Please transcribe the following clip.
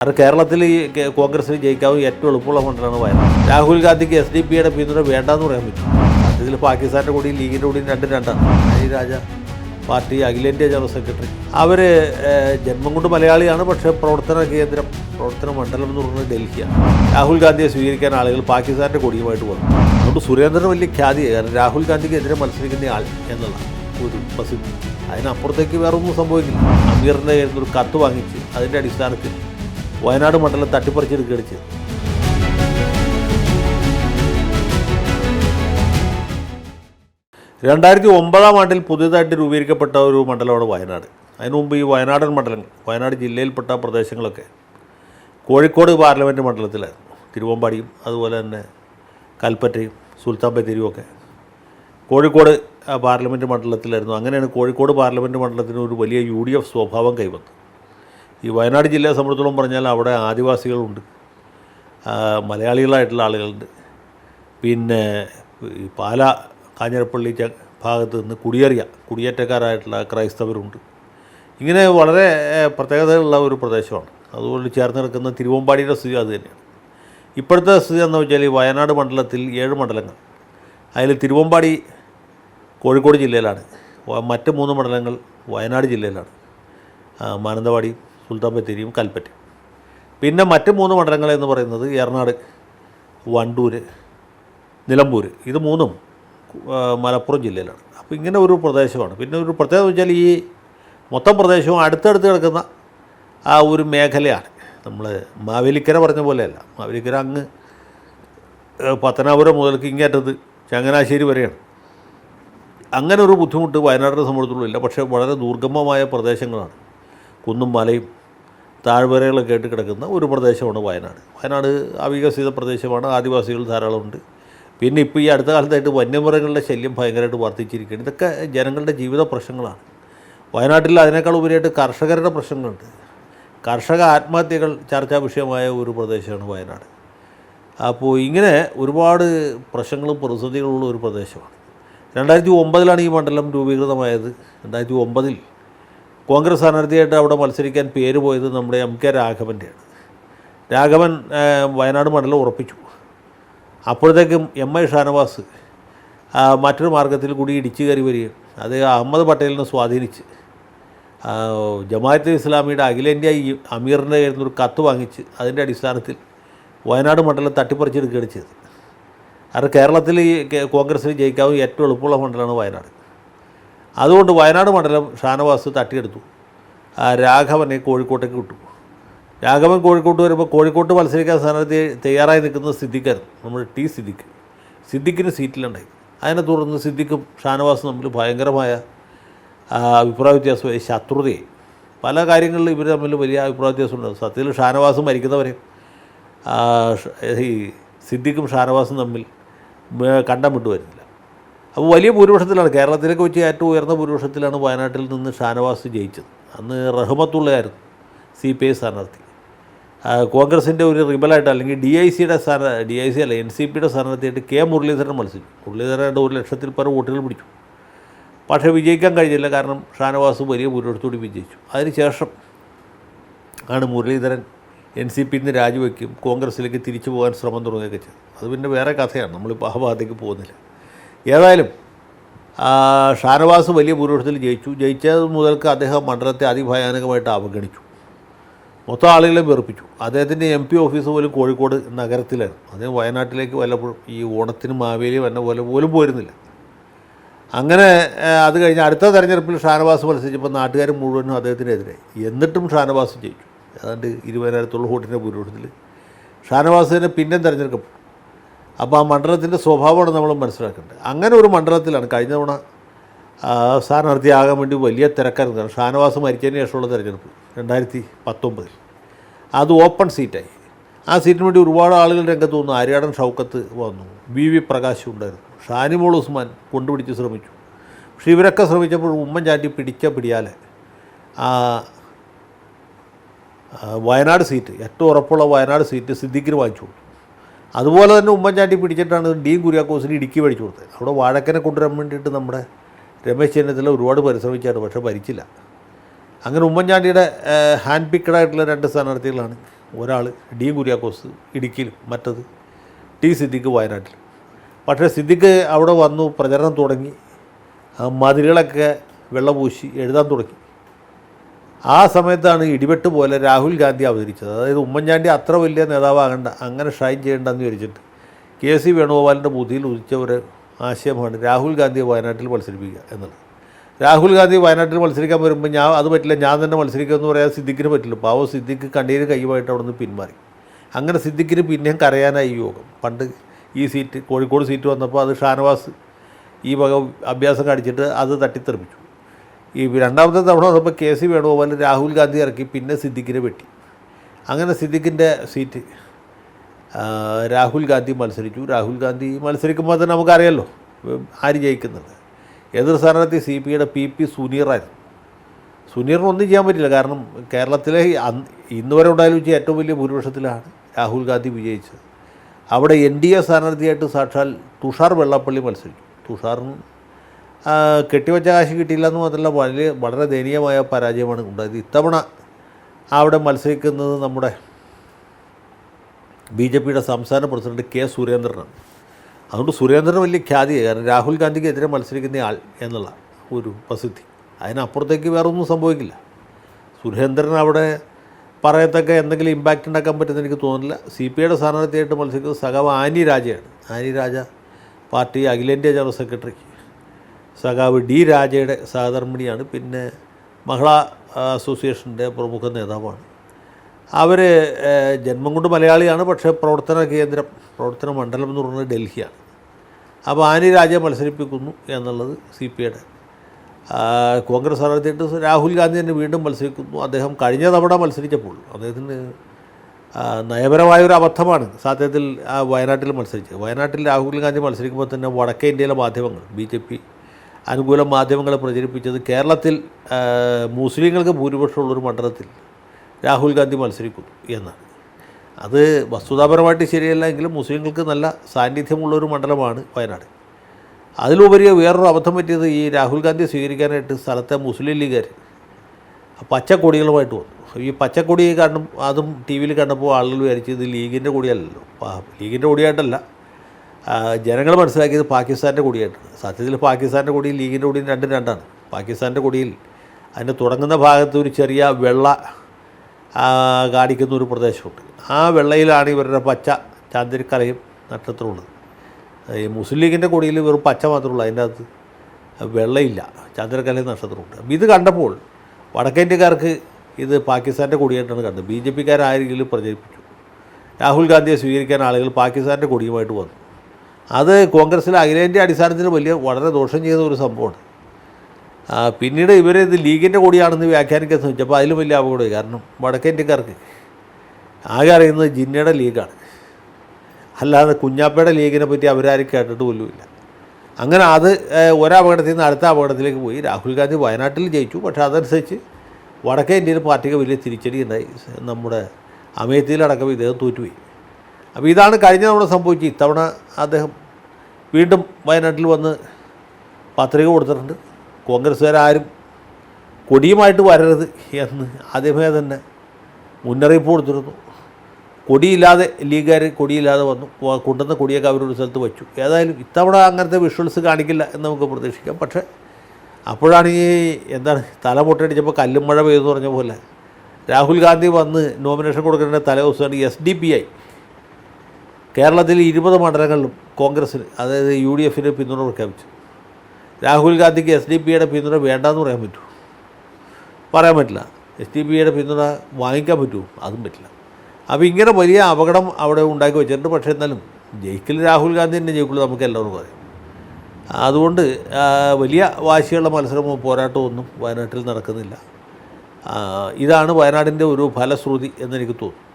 കാരണം കേരളത്തിൽ ഈ കോൺഗ്രസിന് ജയിക്കാവും ഏറ്റവും എളുപ്പമുള്ള മണ്ഡലമാണ് വയനാട്. രാഹുൽ ഗാന്ധിക്ക് എസ് ഡി പിയുടെ പിന്തുണ വേണ്ടെന്ന് പറയാൻ പറ്റും. ഇതിൽ പാകിസ്ഥാന്റെ കൂടിയും ലീഗിന്റെ കൂടി രണ്ടും രണ്ടാണ്. ഹരി രാജ പാർട്ടി അഖിലേന്ത്യാ ജനറൽ സെക്രട്ടറി. അവർ ജന്മം കൊണ്ട് മലയാളിയാണ് പക്ഷേ പ്രവർത്തന കേന്ദ്രം പ്രവർത്തന മണ്ഡലം എന്ന് പറയുന്നത് ഡൽഹിയാണ്. രാഹുൽ ഗാന്ധിയെ സ്വീകരിക്കാൻ ആളുകൾ പാകിസ്ഥാന്റെ കൊടിയുമായിട്ട് വന്നു അതുകൊണ്ട് സുരേന്ദ്രൻ വലിയ ഖ്യാതിയായി. കാരണം രാഹുൽ ഗാന്ധിക്ക് എതിരെ മത്സരിക്കുന്ന ആൾ എന്നുള്ളതാണ് ഒരു പ്രസിദ്ധി അതിനപ്പുറത്തേക്ക് വേറൊന്നും സംഭവിക്കില്ല. അമീറിന്റെ കയ്യിൽ ഒരു കത്ത് വാങ്ങിച്ച് അതിന്റെ അടിസ്ഥാനത്തിൽ വയനാട് മണ്ഡലം തട്ടിപ്പറിച്ചെടുക്കുകയാണ് ചെയ്തത്. രണ്ടായിരത്തി ഒമ്പതാം ആണ്ടിൽ പുതിയതായിട്ട് രൂപീകരിക്കപ്പെട്ട ഒരു മണ്ഡലമാണ് വയനാട്. അതിനു മുമ്പ് ഈ വയനാടൻ മണ്ഡലങ്ങൾ വയനാട് ജില്ലയിൽപ്പെട്ട പ്രദേശങ്ങളൊക്കെ കോഴിക്കോട് പാർലമെന്റ് മണ്ഡലത്തിലായിരുന്നു. തിരുവമ്പാടിയും അതുപോലെ തന്നെ കൽപ്പറ്റയും സുൽത്താൻ ബത്തേരിയും ഒക്കെ കോഴിക്കോട് പാർലമെന്റ് മണ്ഡലത്തിലായിരുന്നു. അങ്ങനെയാണ് കോഴിക്കോട് പാർലമെന്റ് മണ്ഡലത്തിന് ഒരു വലിയ യു ഡി എഫ് സ്വഭാവം കൈവന്നത്. ഈ വയനാട് ജില്ലയെ സംബന്ധിച്ചോളം പറഞ്ഞാൽ അവിടെ ആദിവാസികളുണ്ട്. മലയാളികളായിട്ടുള്ള ആളുകളുണ്ട്. പിന്നെ പാല കാഞ്ഞിരപ്പള്ളി ഭാഗത്ത് നിന്ന് കുടിയേറിയ കുടിയേറ്റക്കാരായിട്ടുള്ള ക്രൈസ്തവരുണ്ട്. ഇങ്ങനെ വളരെ പ്രത്യേകതയുള്ള ഒരു പ്രദേശമാണ്. അതുകൊണ്ട് ചേർന്ന് കിടക്കുന്ന തിരുവമ്പാടിയുടെ സ്ഥിതി അത് തന്നെയാണ്. ഇപ്പോഴത്തെ സ്ഥിതി എന്ന് വെച്ചാൽ ഈ വയനാട് മണ്ഡലത്തിൽ ഏഴ് മണ്ഡലങ്ങൾ. അതിൽ തിരുവമ്പാടി കോഴിക്കോട് ജില്ലയിലാണ്. മറ്റ് മൂന്ന് മണ്ഡലങ്ങൾ വയനാട് ജില്ലയിലാണ്. മാനന്തവാടി സുൽത്താൻ ബത്തേരിയും കൽപ്പറ്റയും പിന്നെ മറ്റ് മൂന്ന് മണ്ഡലങ്ങൾ എന്ന് പറയുന്നത് ഏറനാട് വണ്ടൂർ നിലമ്പൂർ ഇത് മൂന്നും മലപ്പുറം ജില്ലയിലാണ്. അപ്പോൾ ഇങ്ങനെ ഒരു പ്രദേശമാണ്. പിന്നെ ഒരു പ്രത്യേകത വെച്ചാൽ ഈ മൊത്തം പ്രദേശവും അടുത്തടുത്ത് കിടക്കുന്ന ആ ഒരു മേഖലയാണ്. നമ്മൾ മാവേലിക്കര പറഞ്ഞ പോലെയല്ല. മാവേലിക്കര അങ്ങ് പത്തനാപുരം മുതൽക്ക് ഇങ്ങേറ്റത് ചങ്ങനാശ്ശേരി വരെയാണ്. അങ്ങനെ ഒരു ബുദ്ധിമുട്ട് വയനാടിനെ സംബന്ധിച്ചുള്ളൂ ഇല്ല. പക്ഷേ വളരെ ദുർഗമമായ പ്രദേശങ്ങളാണ്. കുന്നും മലയും താഴ്വരകളൊക്കെ കേട്ട് കിടക്കുന്ന ഒരു പ്രദേശമാണ് വയനാട്. വയനാട് അവികസിത പ്രദേശമാണ് ആദിവാസികൾ ധാരാളമുണ്ട്. പിന്നെ ഇപ്പോൾ ഈ അടുത്ത കാലത്തായിട്ട് വന്യമൃഗങ്ങളുടെ ശല്യം ഭയങ്കരമായിട്ട് വർദ്ധിച്ചിരിക്കുകയാണ്. ഇതൊക്കെ ജനങ്ങളുടെ ജീവിത പ്രശ്നങ്ങളാണ്. വയനാട്ടിൽ അതിനേക്കാൾ ഉപരിയായിട്ട് കർഷകരുടെ പ്രശ്നങ്ങളുണ്ട്. കർഷക ആത്മഹത്യകൾ ചർച്ചാ വിഷയമായ ഒരു പ്രദേശമാണ് വയനാട്. അപ്പോൾ ഇങ്ങനെ ഒരുപാട് പ്രശ്നങ്ങളും പ്രതിസന്ധികളുള്ള ഒരു പ്രദേശമാണ്. രണ്ടായിരത്തി ഒമ്പതിലാണ് ഈ മണ്ഡലം രൂപീകൃതമായത്. രണ്ടായിരത്തി ഒമ്പതിൽ കോൺഗ്രസ് സ്ഥാനാർത്ഥിയായിട്ട് അവിടെ മത്സരിക്കാൻ പേര് പോയത് നമ്മുടെ എം കെ രാഘവന്റെയാണ്. രാഘവൻ വയനാട് മണ്ഡലം ഉറപ്പിച്ചു. അപ്പോഴത്തേക്കും എം ഐ ഷാനവാസ് മറ്റൊരു മാർഗത്തിൽ കൂടി ഇടിച്ചു കയറി വരികയും അത് അഹമ്മദ് പട്ടേലിനെ സ്വാധീനിച്ച് ജമാഅത്ത് ഇസ്ലാമിയുടെ അഖിലേന്ത്യാ അമീറിന്റെ കയ്യിൽ നിന്നൊരു കത്ത് വാങ്ങിച്ച് അതിന്റെ അടിസ്ഥാനത്തിൽ വയനാട് മണ്ഡലം തട്ടിപ്പറിച്ചെടുക്കുകയാണ് ചെയ്തത്. കാരണം കേരളത്തിൽ കോൺഗ്രസിന് ജയിക്കാവും ഏറ്റവും എളുപ്പമുള്ള മണ്ഡലമാണ് വയനാട്. അതുകൊണ്ട് വയനാട് മണ്ഡലം ഷാനവാസ് തട്ടിയെടുത്തു. രാഘവനെ കോഴിക്കോട്ടേക്ക് വിട്ടു. രാഘവൻ കോഴിക്കോട്ട് വരുമ്പോൾ കോഴിക്കോട്ട് മത്സരിക്കാൻ സ്ഥാനാർത്ഥി തയ്യാറായി നിൽക്കുന്ന സിദ്ദിഖായിരുന്നു നമ്മുടെ ടി സിദ്ദിഖ്. സിദ്ദിഖിന് സീറ്റിലുണ്ടായി. അതിനെ തുടർന്ന് സിദ്ദിഖും ഷാനവാസും തമ്മിൽ ഭയങ്കരമായ അഭിപ്രായ വ്യത്യാസമായി. ശത്രുതയായി പല കാര്യങ്ങളിലും ഇവർ തമ്മിൽ വലിയ അഭിപ്രായ വ്യത്യാസമുണ്ട്. സത്യത്തിൽ ഷാനവാസും മരിക്കുന്നവരെ ആ, ഷ- ഈ സിദ്ദിഖും ഷാനവാസും തമ്മിൽ കണ്ടം വിട്ടു വരുന്നില്ല അപ്പോൾ വലിയ ഭൂരിപക്ഷത്തിലാണ്. കേരളത്തിലേക്ക് വെച്ച് ഏറ്റവും ഉയർന്ന ഭൂരിപക്ഷത്തിലാണ് വയനാട്ടിൽ നിന്ന് ഷാനവാസ് ജയിച്ചത്. അന്ന് റഹ്മത്തുള്ളയായിരുന്നു സി പി ഐ സ്ഥാനാർത്ഥി. കോൺഗ്രസിന്റെ ഒരു റിബലായിട്ട് അല്ലെങ്കിൽ ഡി ഐ സിയുടെ സ്ഥാന ഡി ഐ സി അല്ല എൻ സി പിയുടെ സ്ഥാനാർത്ഥിയായിട്ട് കെ മുരളീധരൻ മത്സരിച്ചു. മുരളീധരന്റെ ഒരു ലക്ഷത്തിൽ പരം വോട്ടുകൾ പിടിച്ചു. പക്ഷേ വിജയിക്കാൻ കഴിഞ്ഞില്ല കാരണം ഷാനവാസ് വലിയ ഭൂരിപക്ഷത്തോടെ വിജയിച്ചു. അതിനുശേഷം ആണ് മുരളീധരൻ എൻ സി പിയിൽ നിന്ന് രാജിവെക്കും കോൺഗ്രസ്സിലേക്ക് തിരിച്ചു പോകാൻ ശ്രമം തുടങ്ങുകയൊക്കെ ചെയ്തു അത് പിന്നെ വേറെ കഥയാണ്. നമ്മളിപ്പോൾ ആ ഭാഗത്തേക്ക് പോകുന്നില്ല. ഏതായാലും ഷാനവാസ് വലിയ ഭൂരിപക്ഷത്തിൽ ജയിച്ചു. ജയിച്ചത് മുതൽക്ക് അദ്ദേഹം മണ്ഡലത്തെ അതിഭയാനകമായിട്ട് അവഗണിച്ചു. മൊത്തം ആളുകളെ വെറുപ്പിച്ചു. അദ്ദേഹത്തിന്റെ എം പി ഓഫീസ് പോലും കോഴിക്കോട് നഗരത്തിലായിരുന്നു അദ്ദേഹം വയനാട്ടിലേക്ക് വല്ലപ്പോഴും ഈ ഓണത്തിന് മാവേലി വന്ന പോലെ പോലും പോരുന്നില്ല. അങ്ങനെ അത് കഴിഞ്ഞ് അടുത്ത തെരഞ്ഞെടുപ്പിൽ ഷാനവാസ് മത്സരിച്ചപ്പോൾ നാട്ടുകാർ മുഴുവനും അദ്ദേഹത്തിനെതിരെ. എന്നിട്ടും ഷാനവാസ് ജയിച്ചു. ഏതാണ്ട് ഇരുപതിനായിരത്തോളം വോട്ടിന്റെ ഭൂരിപക്ഷത്തിൽ. ഷാനവാസിനെ പിന്നെയും തിരഞ്ഞെടുക്കപ്പെട്ടു. അപ്പോൾ ആ മണ്ഡലത്തിന്റെ സ്വഭാവമാണ് നമ്മൾ മനസ്സിലാക്കേണ്ടത്. അങ്ങനെ ഒരു മണ്ഡലത്തിലാണ് കഴിഞ്ഞ തവണ സ്ഥാനാർത്ഥിയാകാൻ വേണ്ടി വലിയ തിരക്കായിരുന്നു. കാരണം ഷാനവാസ് മരിച്ചതിന് ശേഷമുള്ള തിരഞ്ഞെടുപ്പ് രണ്ടായിരത്തി പത്തൊമ്പതിൽ അത് ഓപ്പൺ സീറ്റായി ആ സീറ്റിന് വേണ്ടി ഒരുപാട് ആളുകൾ രംഗത്ത് വന്നു. ആര്യാടൻ ഷൗക്കത്ത് വന്നു. വി. വി. പ്രകാശ് ഉണ്ടായിരുന്നു. ഷാനിമോൾ ഉസ്മാൻ കൊണ്ടുപിടിച്ച് ശ്രമിച്ചു. പക്ഷേ ഇവരൊക്കെ ശ്രമിച്ചപ്പോൾ ഉമ്മൻചാണ്ടി പിടിച്ച പിടിയാലെ ആ, വയനാട് സീറ്റ് ഏറ്റവും ഉറപ്പുള്ള വയനാട് സീറ്റ് സിദ്ദിഖിന് വാങ്ങിച്ചു കൊടുത്തു. അതുപോലെ തന്നെ ഉമ്മൻചാണ്ടി പിടിച്ചിട്ടാണ് ഡീൻ കുര്യാക്കോസിന് ഇടുക്കി വഴിച്ചു കൊടുത്തത്. അവിടെ വാഴക്കനെ കൊണ്ടുവരാൻ വേണ്ടിയിട്ട് നമ്മുടെ രമേശ് ചെന്നിത്തല ഒരുപാട് പരിശ്രമിച്ചാണ് പക്ഷേ ഭരിച്ചില്ല. അങ്ങനെ ഉമ്മൻചാണ്ടിയുടെ ഹാൻഡ് പിക്കഡായിട്ടുള്ള രണ്ട് സ്ഥാനാർത്ഥികളാണ് ഒരാൾ ഡി കുര്യാക്കോസ് ഇടുക്കിയിലും മറ്റത് ടി സിദ്ദിഖ് വയനാട്ടിൽ. പക്ഷേ സിദ്ദിഖ് അവിടെ വന്നു പ്രചരണം തുടങ്ങി. മതിലുകളൊക്കെ വെള്ളപൂശി എഴുതാൻ തുടങ്ങി. ആ സമയത്താണ് ഇടിവെട്ട് പോലെ രാഹുൽ ഗാന്ധി അവതരിച്ചത്. അതായത് ഉമ്മൻചാണ്ടി അത്ര വലിയ നേതാവാകണ്ട അങ്ങനെ ഷൈൻ ചെയ്യേണ്ടെന്ന് വിചാരിച്ചിട്ട് കെ സി വേണുഗോപാലിന്റെ ബുദ്ധിയിൽ ഉദിച്ച ഒരു ആശയമാണ് രാഹുൽ ഗാന്ധിയെ വയനാട്ടിൽ മത്സരിപ്പിക്കുക എന്നുള്ളത് രാഹുൽ ഗാന്ധി വയനാട്ടിൽ മത്സരിക്കാൻ വരുമ്പോൾ ഞാൻ അത് പറ്റില്ല ഞാൻ തന്നെ മത്സരിക്കുമെന്ന് പറയാൻ സിദ്ദിഖിന് പറ്റില്ല. പാവം സിദ്ദിഖ് കണ്ണീര് കൈയുമായിട്ട് അവിടെ നിന്ന് പിന്മാറി. അങ്ങനെ സിദ്ദിഖിന് പിന്നെയും കരയാനായി യോഗം. പണ്ട് ഈ സീറ്റ് കോഴിക്കോട് സീറ്റ് വന്നപ്പോൾ അത് ഷാനവാസ് ഈ വക അഭ്യാസം കാണിച്ചിട്ട് അത് തട്ടിത്തെറിപ്പിച്ചു. ഈ രണ്ടാമത്തെ തവണ വന്നപ്പോൾ കെ സി വേണുഗോപാൽ രാഹുൽ ഗാന്ധി ഇറക്കി പിന്നെ സിദ്ദിഖിനെ വെട്ടി. അങ്ങനെ സിദ്ദിഖിന്റെ സീറ്റ് രാഹുൽ ഗാന്ധി മത്സരിച്ചു. രാഹുൽ ഗാന്ധി മത്സരിക്കുമ്പോൾ തന്നെ നമുക്കറിയാമല്ലോ ആര് ജയിക്കുന്നുണ്ട്. എതിർ സ്ഥാനാർത്ഥി സി പി ഐയുടെ പി പി സുനീറായിരുന്നു. സുനീറിന് ഒന്നും ചെയ്യാൻ പറ്റില്ല കാരണം കേരളത്തിലെ ഇന്ന് വരെ ഉണ്ടായാലും വെച്ചാൽ ഏറ്റവും വലിയ ഭൂരിപക്ഷത്തിലാണ് രാഹുൽ ഗാന്ധി വിജയിച്ചത്. അവിടെ എൻ ഡി എ സ്ഥാനാർത്ഥിയായിട്ട് സാക്ഷാൽ തുഷാർ വെള്ളാപ്പള്ളി മത്സരിച്ചു. തുഷാറിന് കെട്ടിവെച്ച കാശ് കിട്ടിയില്ല എന്ന് മാത്രമല്ല വലിയ വളരെ ദയനീയമായ പരാജയമാണ് ഉണ്ടായത്. ഇത്തവണ അവിടെ മത്സരിക്കുന്നത് നമ്മുടെ ബി ജെ പിയുടെ സംസ്ഥാന പ്രസിഡന്റ് കെ സുരേന്ദ്രനാണ്. അതുകൊണ്ട് സുരേന്ദ്രൻ വലിയ ഖ്യാതിയായി. കാരണം രാഹുൽ ഗാന്ധിക്ക് എതിരെ മത്സരിക്കുന്ന ആൾ എന്നുള്ള ഒരു പ്രസിദ്ധി. അതിനപ്പുറത്തേക്ക് വേറൊന്നും സംഭവിക്കില്ല. സുരേന്ദ്രൻ അവിടെ പറയത്തക്ക എന്തെങ്കിലും ഇമ്പാക്റ്റ് ഉണ്ടാക്കാൻ പറ്റുമെന്ന് എനിക്ക് തോന്നുന്നില്ല. സി പി ഐയുടെ സ്ഥാനാർത്ഥിയായിട്ട് മത്സരിക്കുന്നത് സഖാവ് ആനി രാജയാണ്. ആനി രാജ പാർട്ടി അഖിലേന്ത്യാ ജനറൽ സെക്രട്ടറി സഖാവ് ഡി രാജയുടെ സഹധർമ്മിണിയാണ്. പിന്നെ മഹിളാ അസോസിയേഷന്റെ പ്രമുഖ നേതാവാണ്. അവർ ജന്മം കൊണ്ട് മലയാളിയാണ് പക്ഷേ പ്രവർത്തന കേന്ദ്രം പ്രവർത്തന മണ്ഡലം എന്ന് പറയുന്നത് ഡൽഹിയാണ്. അപ്പോൾ ആനി രാജയെ മത്സരിപ്പിക്കുന്നു എന്നുള്ളത് സി പി ഐയുടെ കോൺഗ്രസ് സ്ഥാനാർത്ഥിയായിട്ട് രാഹുൽ ഗാന്ധി തന്നെ വീണ്ടും മത്സരിക്കുന്നു. അദ്ദേഹം കഴിഞ്ഞ തവണ മത്സരിച്ചപ്പോൾ അദ്ദേഹത്തിന് നയപരമായൊരു അബദ്ധമാണ് സത്യത്തിൽ വയനാട്ടിൽ മത്സരിച്ചത്. വയനാട്ടിൽ രാഹുൽ ഗാന്ധി മത്സരിക്കുമ്പോൾ തന്നെ വടക്കേ ഇന്ത്യയിലെ മാധ്യമങ്ങൾ ബി ജെ പി അനുകൂല മാധ്യമങ്ങൾ പ്രചരിപ്പിച്ചത് കേരളത്തിൽ മുസ്ലിങ്ങൾക്ക് ഭൂരിപക്ഷമുള്ളൊരു മണ്ഡലത്തിൽ രാഹുൽ ഗാന്ധി മത്സരിക്കുന്നു എന്നാണ്. അത് വസ്തുതാപരമായിട്ട് ശരിയല്ല എങ്കിലും മുസ്ലിങ്ങൾക്ക് നല്ല സാന്നിധ്യമുള്ളൊരു മണ്ഡലമാണ് വയനാട്. അതിലുപരി വേറൊരു അബദ്ധം പറ്റിയത് ഈ രാഹുൽ ഗാന്ധി സ്വീകരിക്കാനായിട്ട് സ്ഥലത്തെ മുസ്ലിം ലീഗുകാർ പച്ചക്കൊടികളുമായിട്ട് വന്നു. ഈ പച്ചക്കൊടി കാരണം അതും ടി വിയിൽ കണ്ടപ്പോൾ ആളുകൾ വിചാരിച്ചത് ലീഗിന്റെ കൊടിയല്ലല്ലോ. ലീഗിന്റെ കൊടിയായിട്ടല്ല. ജനങ്ങൾ മനസ്സിലാക്കിയത് പാകിസ്ഥാന്റെ കൊടിയായിട്ടാണ് സത്യത്തിൽ പാകിസ്ഥാന്റെ കൊടിയും ലീഗിന്റെ കൊടിയും രണ്ടും രണ്ടാണ്. പാകിസ്ഥാന്റെ കൊടിയിൽ അതിന്റെ തുടങ്ങുന്ന ഭാഗത്ത് ഒരു ചെറിയ വെള്ള കാണിക്കുന്ന ഒരു പ്രദേശമുണ്ട്. ആ വെള്ളയിലാണ് ഇവരുടെ പച്ച ചാന്തിരിക്കലയും നക്ഷത്രമുള്ളത്. ഈ മുസ്ലിം ലീഗിന്റെ കൊടിയിൽ വെറും പച്ച മാത്രമേ ഉള്ളൂ അതിന്റെ അകത്ത് വെള്ളയില്ല ചാന്തിരക്കലയും നക്ഷത്രമുണ്ട്. ഇത് കണ്ടപ്പോൾ വടക്കേന്ത്യക്കാർക്ക് ഇത് പാകിസ്ഥാന്റെ കൊടിയായിട്ടാണ് കണ്ടത്. ബി ജെ പിക്കാരാരെങ്കിലും പ്രചരിപ്പിച്ചു രാഹുൽ ഗാന്ധിയെ സ്വീകരിക്കാൻ ആളുകൾ പാകിസ്ഥാന്റെ കൊടിയുമായിട്ട് വന്നു. അത് കോൺഗ്രസ്സിലെ അഖിലേന്ത്യാ അടിസ്ഥാനത്തിൽ വലിയ വളരെ ദോഷം ചെയ്ത ഒരു സംഭവമാണ്. പിന്നീട് ഇവർ ഇത് ലീഗിന്റെ കൂടിയാണെന്ന് വ്യാഖ്യാനിക്കാൻ ശ്രമിച്ചപ്പോൾ അതിലും വലിയ അപകടം കാരണം വടക്കേന്ത്യക്കാർക്ക് ആകെ അറിയുന്നത് ജിന്നയുടെ ലീഗാണ്. അല്ലാതെ കുഞ്ഞാപ്പയുടെ ലീഗിനെ പറ്റി അവരാരും കേട്ടിട്ട് പോലുമില്ല. അങ്ങനെ അത് ഒരപകടത്തിൽ നിന്ന് അടുത്ത അപകടത്തിലേക്ക് പോയി. രാഹുൽ ഗാന്ധി വയനാട്ടിൽ ജയിച്ചു. പക്ഷേ അതനുസരിച്ച് വടക്കേ ഇന്ത്യയിൽ പാർട്ടിക്ക് വലിയ തിരിച്ചടി ഉണ്ടായി. നമ്മുടെ അമേത്തിയിലടക്കം ഇദ്ദേഹം തോറ്റുപോയി. അപ്പോൾ ഇതാണ് കഴിഞ്ഞ തവണ സംഭവിച്ചത്. ഇത്തവണ അദ്ദേഹം വീണ്ടും വയനാട്ടിൽ വന്ന് പത്രിക കൊടുത്തിട്ടുണ്ട്. കോൺഗ്രസ്സുകാരും കൊടിയുമായിട്ട് വരരുത് എന്ന് ആദ്യമേ തന്നെ മുന്നറിയിപ്പ് കൊടുത്തിരുന്നു. കൊടിയില്ലാതെ ലീഗുകാർ കൊടിയില്ലാതെ വന്നു. കൊണ്ടുവന്ന കൊടിയൊക്കെ അവരൊരു സ്ഥലത്ത് വെച്ചു. ഏതായാലും ഇത്തവണ അങ്ങനത്തെ വിഷ്വൽസ് കാണിക്കില്ല എന്ന് നമുക്ക് പ്രതീക്ഷിക്കാം. പക്ഷേ അപ്പോഴാണ് ഈ എന്താണ് തല പൊട്ടടിച്ചപ്പോൾ കല്ലും മഴ പെയ്തു പറഞ്ഞ പോലെ രാഹുൽ ഗാന്ധി വന്ന് നോമിനേഷൻ കൊടുക്കേണ്ട തലേ ദിവസമാണ് എസ് ഡി പി ഐ. കേരളത്തിൽ ഇരുപത് മണ്ഡലങ്ങളിലും കോൺഗ്രസ്സിന് അതായത് യു ഡി എഫിന് പിന്തുണ പ്രഖ്യാപിച്ചു രാഹുൽ ഗാന്ധിക്ക് എസ് ഡി പിയുടെ പിന്തുണ വേണ്ടാന്ന് പറയാൻ പറ്റുമോ പറയാൻ പറ്റില്ല. എസ് ഡി പിയുടെ പിന്തുണ വാങ്ങിക്കാൻ പറ്റുമോ? അതും പറ്റില്ല. അപ്പോൾ ഇങ്ങനെ വലിയ അപകടം അവിടെ ഉണ്ടാക്കി വെച്ചിട്ടുണ്ട്. പക്ഷേ എന്നാലും ജയിക്കൽ രാഹുൽ ഗാന്ധി തന്നെ ജയിക്കുള്ളൂ നമുക്ക് എല്ലാവർക്കും അറിയാം. അതുകൊണ്ട് വലിയ വാശിയുള്ള മത്സരമോ പോരാട്ടമോ ഒന്നും വയനാട്ടിൽ നടക്കുന്നില്ല. ഇതാണ് വയനാടിന്റെ ഒരു ഫലശ്രുതി എന്നെനിക്ക് തോന്നുന്നു.